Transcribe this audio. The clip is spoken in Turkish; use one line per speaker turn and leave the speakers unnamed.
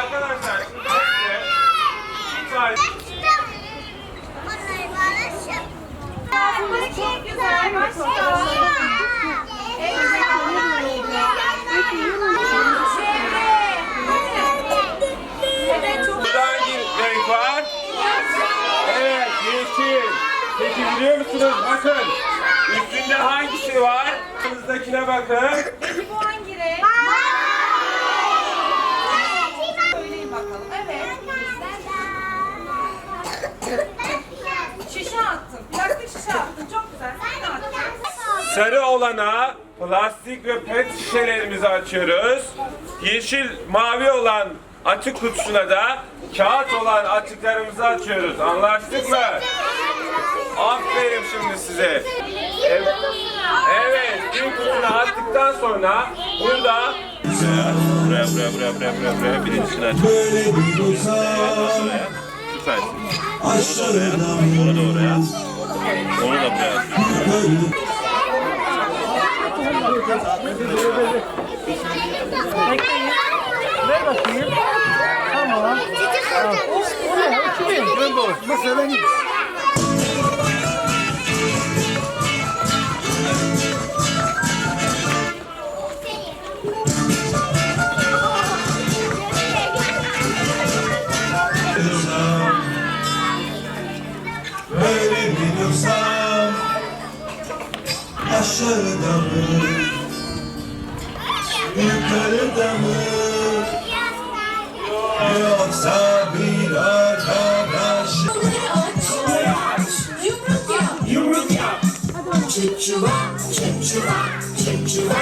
arkadaşlar şurada size bir tane
Çok güzel
renk var? Evet yeşil. Peki biliyor musunuz? Bakın üstünde hangisi var? Yanınızdakine bakın.
Bakalım. Evet. Şişe attın. Plastik şişe attın. Çok güzel. Sen de attın.
Sarı olana plastik ve pet şişelerimizi açıyoruz. Yeşil, mavi olan açık kutusuna da kağıt olan açıklarımızı açıyoruz. Anlaştık mı? Aferin şimdi size. Evet, evet bir kutusuna attıktan sonra buraya buraya buraya buraya buraya buraya birincisini aç.
Böyle bir uzak
Buraya. Süpersin.
aşağıdan
Onu da oraya. Onu da buraya.
yukarı
Ver bakayım. Tamam. Ben boş. Mesela
Uzak Aşağıda mı Yukarıda mı Yoksa bir arkadaş
Yumruk yap. Yumruk yap. Çık çuva, çık.